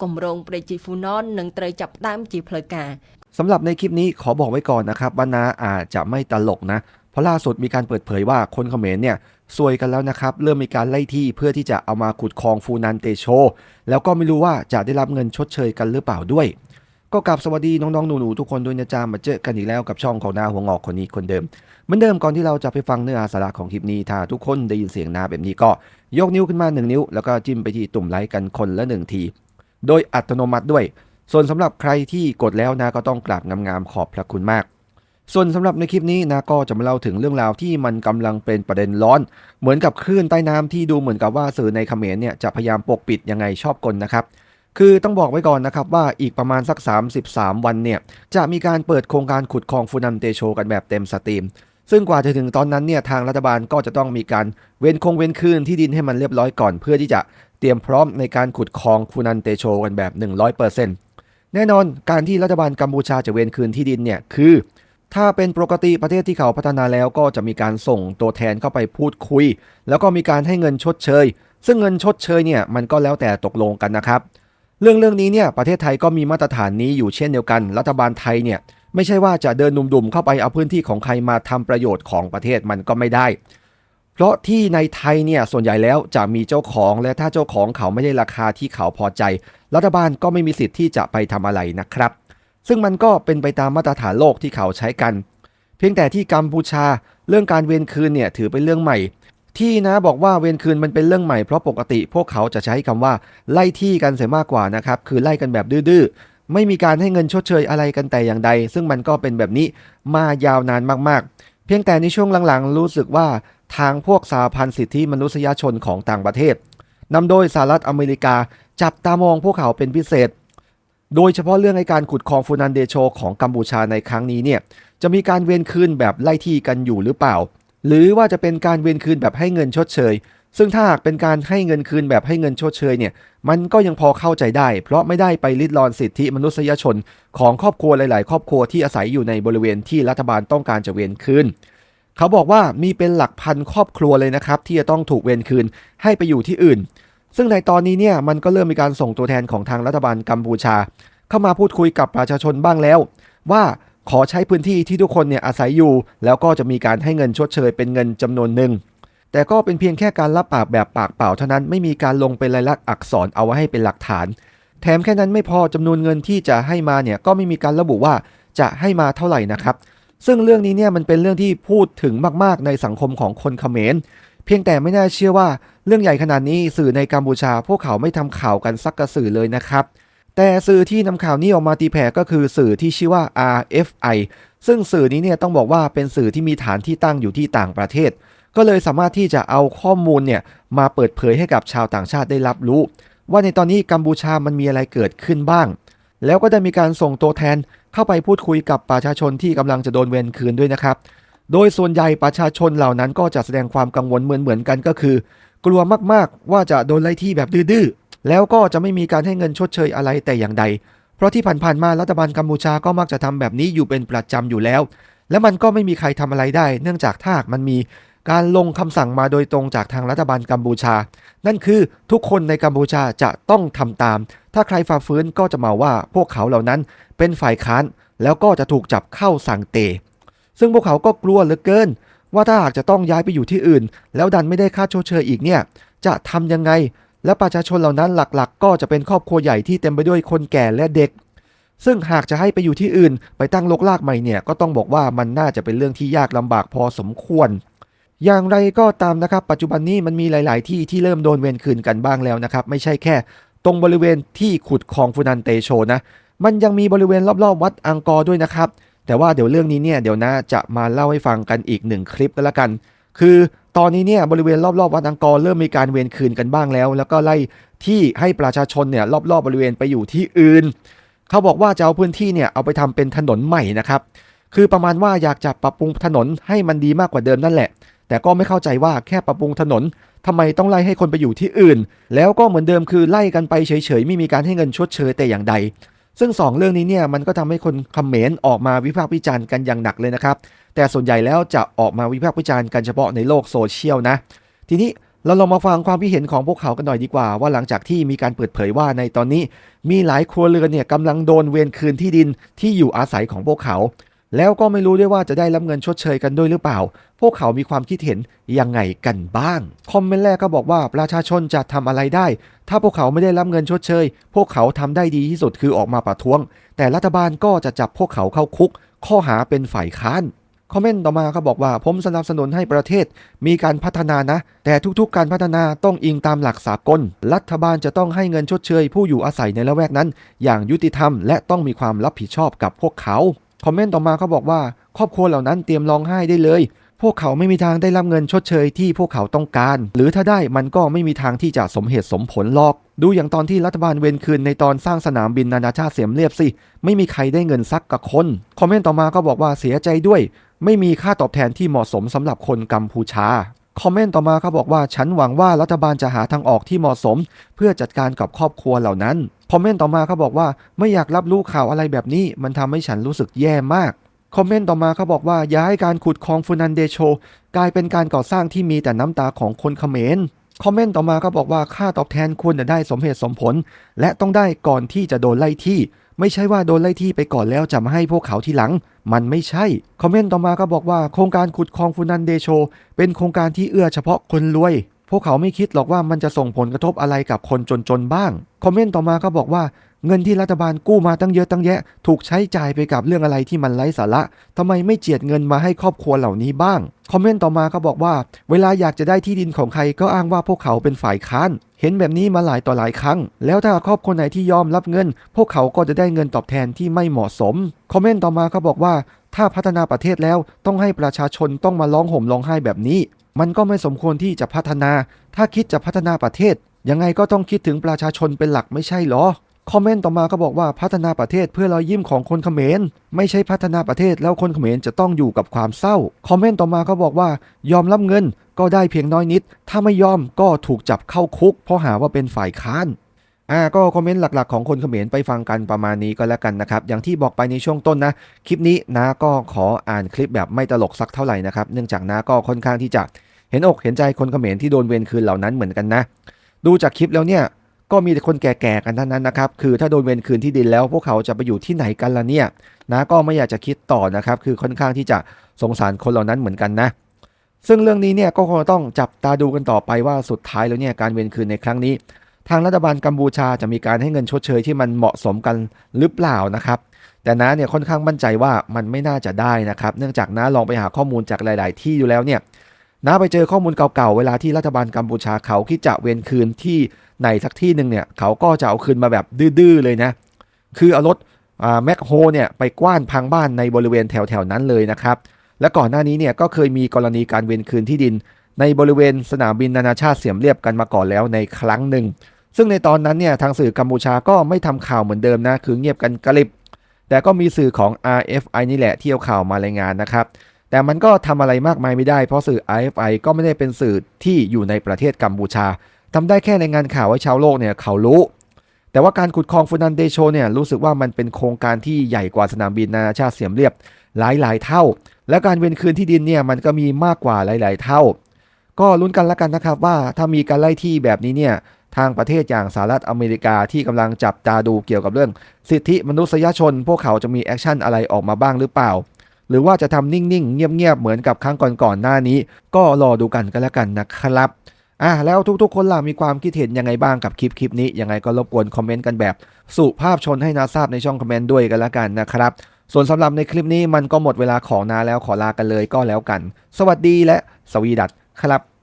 กลมรงปรจิฟูนอนหนึ่งเตยจับตามจีเพลกาสำหรับในคลิปนี้ขอบอกไว้ก่อนนะครับว่านาอาจจะไม่ตลกนะ เพราะล่าสุดมีการเปิดเผยว่าคนเขมรเนี่ยซวยกันแล้วนะครับ เริ่มมีการไล่ที่เพื่อที่จะเอามาขุดคลองฟูนันเตโช แล้วก็ไม่รู้ว่าจะได้รับเงินชดเชยกันหรือเปล่าด้วย ก็กลับสวัสดีน้องๆ หนูๆ ทุกคนด้วยนะจ๊ะมาเจอกันอีกแล้วกับช่องของนาหัวงอกคนนี้คนเดิมเหมือนเดิมก่อนที่เราจะไปฟังเนื้อหาสาระของคลิปนี้ถ้าทุกคนได้ยินเสียงนาแบบนี้ก็ ยกนิ้วขึ้นมาหนึ่งนิ้ว แล้วก็จิ้มไปที่ตุ่มไลค์กันคนละหนึ่งที โดยอัตโนมัติด้วย ส่วนสำหรับใครที่กดแล้วนะก็ต้องกราบงามๆขอบพระคุณมาก ส่วนสำหรับในคลิปนี้นะก็จะมาเล่าถึงเรื่องราวที่มันกำลังเป็นประเด็นร้อน เหมือนกับคลื่นใต้น้ำที่ดูเหมือนกับว่าสื่อในเขมรเนี่ยจะพยายามปกปิดยังไงชอบกลนะครับคือต้องบอกไว้ก่อนนะครับว่าอีกประมาณสัก 33 วันเนี่ย จะมีการเปิดโครงการขุดคลองฟูนันเตโชกันแบบเต็มสตรีม ซึ่งกว่าจะถึงตอนนั้นเนี่ยทางรัฐบาลก็จะต้องมีการเว้นคงเว้นคืนที่ดินให้มันเรียบร้อยก่อน เพื่อที่จะ รียมพร้อมในการขุดคลองฟูนันเตโชกันแบบ 100%แน่นอนการที่รัฐบาลกัมพูชาจะเว้นคืนที่ดินเนี่ยคือ ถ้าเป็นปกติประเทศที่เขาพัฒนาแล้วก็จะมีการส่งตัวแทนเข้าไปพูดคุย แล้วก็มีการให้เงินชดเชย ซึ่งเงินชดเชยเนี่ยมันก็แล้วแต่ตกลงกันนะครับ เรื่องเรื่องนี้เนี่ยประเทศไทยก็มีมาตรฐานนี้อยู่เช่นเดียวกัน รัฐบาลไทยเนี่ยไม่ใช่ว่าจะเดินดุมๆเข้าไปเอาพื้นที่ของใครมาทำประโยชน์ของประเทศมันก็ไม่ได้ เพราะที่ในไทยเนี่ยส่วนใหญ่แล้วจะมีเจ้าของและถ้าเจ้าของเขาไม่ได้ราคาที่เขาพอใจ รัฐบาลก็ไม่มีสิทธิ์ที่จะไปทำอะไรนะครับ ซึ่งมันก็เป็นไปตามมาตรฐานโลกที่เขาใช้กัน เพียงแต่ที่กัมพูชาเรื่องการเวรคืนเนี่ยถือเป็นเรื่องใหม่ ที่นะบอกว่าเวรคืนมันเป็นเรื่องใหม่เพราะปกติพวกเขาจะใช้คำว่า ไล่ที่กันเสียมากกว่านะครับคือไล่กันแบบดื้อๆไม่มีการให้เงินชดเชยอะไรกันแต่อย่างใด ซึ่งมันก็เป็นแบบนี้มายาวนานมากๆ เพียงแต่ในช่วงหลังๆ รู้สึกว่า ทางพวกสาพันธ์สิทธิมนุษยชนของต่างประเทศนำโดยสหรัฐอเมริกาจับตามองพวกเขาเป็นพิเศษ โดยเฉพาะเรื่องในการขุดคลองฟูนันเดโชของกัมพูชาในครั้งนี้เนี่ยจะมีการเวียนคืนแบบไล่ที่กันอยู่หรือเปล่า หรือว่าจะเป็นการเวียนคืนแบบให้เงินชดเชย ซึ่งถ้าหากเป็นการให้เงินคืนแบบให้เงินชดเชยเนี่ยมันก็ยังพอเข้าใจได้ เพราะไม่ได้ไปลิดรอนสิทธิมนุษยชน ของครอบครัวหลาย ๆ ครอบครัวที่อาศัยอยู่ในบริเวณที่รัฐบาลต้องการจะเวียนคืน เขาบอกว่ามีเป็นหลักพันครอบครัวเลยนะครับ ที่จะต้องถูกเวียนคืนให้ไปอยู่ที่อื่น ซึ่งในตอนนี้เนี่ยมันก็เริ่มมีการส่งตัวแทนของทางรัฐบาลกัมพูชา เข้ามาพูดคุยกับประชาชนบ้างแล้ว ว่าขอใช้พื้นที่ที่ทุกคนเนี่ยอาศัยอยู่ แล้วก็จะมีการให้เงินชดเชยเป็นเงินจำนวนหนึ่งแต่ก็เป็นเพียงแค่การรับปากแบบปากเปล่าเท่านั้นไม่มีการลงเป็นลายลักษณ์อักษรเอาไว้ให้เป็นหลักฐาน แถมแค่นั้นไม่พอจำนวนเงินที่จะให้มาเนี่ยก็ไม่มีการระบุว่าจะให้มาเท่าไหร่นะครับ ซึ่งเรื่องนี้เนี่ยมันเป็นเรื่องที่พูดถึงมากๆในสังคมของคนเขมร เพียงแต่ไม่น่าเชื่อว่าเรื่องใหญ่ขนาดนี้สื่อในกัมพูชา พวกเขาไม่ทำข่าวกันสักกระสื่อเลยนะครับ แต่สื่อที่นำข่าวนี้ออกมาตีแผ่ก็คือสื่อที่ชื่อว่า RFI ซึ่งสื่อนี้เนี่ยต้องบอกว่าเป็นสื่อที่มีฐานที่ตั้งอยู่ที่ต่างประเทศ ก็เลยสามารถที่จะเอาข้อมูลเนี่ยมาเปิดเผยให้กับชาวต่างชาติได้รับรู้ ว่าในตอนนี้กัมพูชามันมีอะไรเกิดขึ้นบ้าง แล้วก็ได้มีการส่งตัวแทน เข้าไปพูดคุยกับประชาชนที่กำลังจะโดนเวรคืนด้วยนะครับ โดยส่วนใหญ่ประชาชนเหล่านั้นก็จะแสดงความกังวลเหมือนๆกันก็คือ กลัวมากๆว่าจะโดนไล่ที่แบบดื้อๆแล้วก็จะไม่มีการให้เงินชดเชยอะไรแต่อย่างใด เพราะที่ผ่านๆมารัฐบาลกัมพูชาก็มักจะทำแบบนี้อยู่เป็นประจำอยู่แล้ว และมันก็ไม่มีใครทำอะไรได้ เนื่องจากถ้าหากมันมี การลงคำสั่งมาโดยตรงจากทางรัฐบาลกัมพูชา นั่นคือทุกคนในกัมพูชาจะต้องทำตาม ถ้าใครฝ่าฝืนก็จะมาว่าพวกเขาเหล่านั้นเป็นฝ่ายค้าน แล้วก็จะถูกจับเข้าสังเต ซึ่งพวกเขาก็กลัวเหลือเกิน ว่าถ้าหากจะต้องย้ายไปอยู่ที่อื่น แล้วดันไม่ได้ค่าชดเชยอีกเนี่ย จะทำยังไง และประชาชนเหล่านั้นหลักๆ ก็จะเป็นครอบครัวใหญ่ที่เต็มไปด้วยคนแก่และเด็กซึ่งหากจะให้ไปอยู่ที่อื่น ไปตั้งลกลากใหม่เนี่ยก็ต้องบอกว่ามันน่าจะเป็นเรื่องที่ยากลำบากพอสมควร อย่างไรก็ตามนะครับ ปัจจุบันนี้มันมีหลาย ๆ ที่ที่เริ่มโดนเวรคืนกันบ้างแล้วนะครับ ไม่ใช่แค่ ตรงบริเวณที่ขุดคลองฟูนันเตโชนะ มันยังมีบริเวณรอบ ๆ วัดอังกอร์ด้วยนะครับ แต่ว่าเดี๋ยวเรื่องนี้เนี่ยเดี๋ยวนะจะมาเล่าให้ฟังกันอีกหนึ่งคลิปก็แล้วกัน คือตอนนี้เนี่ยบริเวณรอบๆวัดอังกอร์เริ่มมีการเวรคืนกันบ้างแล้ว แล้วก็ไล่ที่ให้ประชาชนเนี่ยรอบๆบริเวณไปอยู่ที่อื่น เขาบอกว่าจะเอาพื้นที่เนี่ยเอาไปทำเป็นถนนใหม่นะครับ คือประมาณว่าอยากจะปรับปรุงถนนให้มันดีมากกว่าเดิมนั่นแหละ แต่ก็ไม่เข้าใจว่าแค่ปรับปรุงถนนทำไมต้องไล่ให้คนไปอยู่ที่อื่น แล้วก็เหมือนเดิมคือไล่กันไปเฉยๆ ไม่มีการให้เงินชดเชยแต่อย่างใด ซึ่ง 2 เรื่องนี้เนี่ยมันก็ทำให้คนคอมเมนต์ออกมาวิพากษ์วิจารณ์กันอย่างหนักเลยนะครับ แต่ส่วนใหญ่แล้วจะออกมาวิพากษ์วิจารณ์กันเฉพาะในโลกโซเชียลนะ ทีนี้เราลองมาฟังความคิดเห็นของพวกเขากันหน่อยดีกว่า ว่าหลังจากที่มีการเปิดเผยว่าในตอนนี้ มีหลายครัวเรือนเนี่ยกำลังโดนเวรคืนที่ดินที่อยู่อาศัยของพวกเขา แล้วก็ไม่รู้ด้วยว่าจะได้รับเงินชดเชยกันด้วยหรือเปล่า พวกเขามีความคิดเห็นยังไงกันบ้าง คอมเมนต์แรกก็บอกว่าประชาชนจะทำอะไรได้ ถ้าพวกเขาไม่ได้รับเงินชดเชย พวกเขาทำได้ดีที่สุดคือออกมาประท้วง แต่รัฐบาลก็จะจับพวกเขาเข้าคุก ข้อหาเป็นฝ่ายค้านคอมเมนต์ต่อมาเขาบอกว่าผมสนับสนุนให้ประเทศ มีการพัฒนานะ แต่ทุกๆ การพัฒนาต้องอิงตามหลักสากล รัฐบาลจะต้องให้เงินชดเชย ผู้อยู่อาศัยในละแวกนั้น อย่างยุติธรรมและต้องมีความรับผิดชอบกับพวกเขา คอมเมนต์ต่อมาเขาบอกว่า ครอบครัวเหล่านั้นเตรียมร้องไห้ได้เลย พวกเขาไม่มีทางได้รับเงินชดเชยที่พวกเขาต้องการ หรือถ้าได้มันก็ไม่มีทางที่จะสมเหตุสมผลหรอก ดูอย่างตอนที่รัฐบาลเวนคืนในตอนสร้างสนามบินนานาชาติเสียมเรียบสิ ไม่มีใครได้เงินสักกับคน คอมเมนต์ต่อมาก็บอกว่าเสียใจด้วย ไม่มีค่าตอบแทนที่เหมาะสมสำหรับคนกัมพูชาคอมเมนต์ต่อมาเขาบอกว่าฉันหวังว่ารัฐบาลจะหาทางออกที่เหมาะสม เพื่อจัดการกับครอบครัวเหล่านั้น คอมเมนต์ต่อมาเขาบอกว่าไม่อยากรับรู้ข่าวอะไรแบบนี้ มันทำให้ฉันรู้สึกแย่มาก คอมเมนต์ต่อมาเขาบอกว่าอย่าให้การขุดคลองฟูนันเดโช กลายเป็นการก่อสร้างที่มีแต่น้ำตาของคนเขมรคอมเมนต์ต่อมาก็บอกว่าค่าตอบแทนควรจะได้สมเหตุสมผล และต้องได้ก่อนที่จะโดนไล่ที่ ไม่ใช่ว่าโดนไล่ที่ไปก่อนแล้วจะมาให้พวกเขาทีหลัง มันไม่ใช่ คอมเมนต์ต่อมาก็บอกว่าโครงการขุดคลองฟูนันเดโช เป็นโครงการที่เอื้อเฉพาะคนรวย พวกเขาไม่คิดหรอกว่ามันจะส่งผลกระทบอะไรกับคนจนๆบ้าง คอมเมนต์ต่อมาก็บอกว่าเงินที่รัฐบาลกู้มาตั้งเยอะตั้งแยะ ถูกใช้จ่ายไปกับเรื่องอะไรที่มันไร้สาระทำไมไม่เจียดเงินมาให้ครอบครัวเหล่านี้บ้าง คอมเมนต์ต่อมาก็บอกว่า เวลาอยากจะได้ที่ดินของใครก็อ้างว่าพวกเขาเป็นฝ่ายค้าน เห็นแบบนี้มาหลายต่อหลายครั้ง แล้วถ้าครอบครัวไหนที่ยอมรับเงิน พวกเขาก็จะได้เงินตอบแทนที่ไม่เหมาะสม คอมเมนต์ต่อมาก็บอกว่าถ้าพัฒนาประเทศแล้วต้องให้ประชาชนต้องมาร้องห่มร้องไห้แบบนี้ มันก็ไม่สมควรที่จะพัฒนา ถ้าคิดจะพัฒนาประเทศ ยังไงก็ต้องคิดถึงประชาชนเป็นหลักไม่ใช่หรอ คอมเมนต์ต่อมาก็บอกว่าพัฒนาประเทศเพื่อรอยยิ้มของคนเขมร ไม่ใช่พัฒนาประเทศแล้วคนเขมรจะต้องอยู่กับความเศร้า คอมเมนต์ต่อมาก็บอกว่ายอมรับเงินก็ได้เพียงน้อยนิด ถ้าไม่ยอมก็ถูกจับเข้าคุก เพราะหาว่าเป็นฝ่ายค้าน อ่าก็คอมเมนต์หลักๆของคนเขมรไปฟังกันประมาณนี้ก็แล้วกันนะครับ อย่างที่บอกไปในช่วงต้นนะ คลิปนี้นะก็ขออ่านคลิปแบบไม่ตลกสักเท่าไหร่นะครับ เนื่องจากนะก็ค่อนข้างที่จะเห็นอกเห็นใจคนเขมรที่โดนเวรคืนเหล่านั้นเหมือนกันนะ ดูจากคลิปแล้วเนี่ยก็มีแต่คนแก่ๆกันทั้งนั้นนะครับ คือถ้าโดนเวรคืนที่ดินแล้วพวกเขาจะไปอยู่ที่ไหนกันล่ะเนี่ยนะก็ไม่อยากจะคิดต่อนะครับ คือค่อนข้างที่จะสงสารคนเหล่านั้นเหมือนกันนะ ซึ่งเรื่องนี้เนี่ยก็คงต้องจับตาดูกันต่อไปว่าสุดท้ายแล้วเนี่ยการเวรคืนในครั้งนี้ ทางรัฐบาลกัมพูชาจะมีการให้เงินชดเชยที่มันเหมาะสมกันหรือเปล่านะครับ แต่น้าเนี่ยค่อนข้างมั่นใจว่ามันไม่น่าจะได้นะครับ เนื่องจากน้าลองไปหาข้อมูลจากหลาย ๆ ที่ดูแล้วเนี่ยน้าไปเจอข้อมูลเก่า ๆ เวลาที่รัฐบาลกัมพูชาเขาคิดจะเวรคืนที่ไหนสักที่หนึ่งเนี่ยเขาก็จะเอาคืนมาแบบดื้อ ๆ เลยนะ คือเอารถแมคโฮเนี่ยไปกว้านพังบ้านในบริเวณแถว ๆ นั้นเลยนะครับ และก่อนหน้านี้เนี่ยก็เคยมีกรณีการเวรคืนที่ดิน ในบริเวณสนามบินนานาชาติเสียมเรียบกันมาก่อนแล้วในครั้งหนึ่ง ซึ่งในตอนนั้นเนี่ยทางสื่อกัมพูชาก็ไม่ทำข่าวเหมือนเดิมนะคือเงียบกันกระลิบ แต่ก็มีสื่อของ RFI นี่แหละที่เอาข่าวมารายงานนะครับแต่มันก็ทำอะไรมากมายไม่ได้เพราะสื่อ RFI ก็ไม่ได้เป็นสื่อที่อยู่ในประเทศกัมพูชาทำได้แค่รายงานข่าวให้ชาวโลกเนี่ยเขารู้ แต่ว่าการขุดคลองฟูนันเดโชเนี่ยรู้สึกว่ามันเป็นโครงการที่ใหญ่กว่าสนามบินนานาชาติเสียมเรียบหลายหลายๆเท่า และการเวนคืนที่ดินเนี่ยมันก็มีมากกว่าหลาย ๆ เท่า ก็ลุ้นกันละกันนะครับว่าถ้ามีการไล่ที่แบบนี้เนี่ย ทางประเทศอย่างสหรัฐอเมริกาที่กำลังจับตาดูเกี่ยวกับเรื่อง สิทธิมนุษยชน พวกเขาจะมีแอคชั่นอะไรออกมาบ้างหรือเปล่า หรือว่าจะทำนิ่งๆ เงียบๆ เหมือนกับครั้งก่อนๆหน้านี้ ก็รอดูกันกันแล้วกันนะครับอะแล้วทุกๆ คนล่ะมีความคิดเห็นยังไงบ้างกับคลิปคลิปนี้ยังไงก็รบกวนคอมเมนต์กันแบบ สุภาพชนให้นาทราบในช่องคอมเมนต์ด้วยกันแล้วกันนะครับ ส่วนสำหรับในคลิปนี้มันก็หมดเวลาของนาแล้วขอลากันเลยก็แล้วกัน สวัสดีและสวีดัตครับ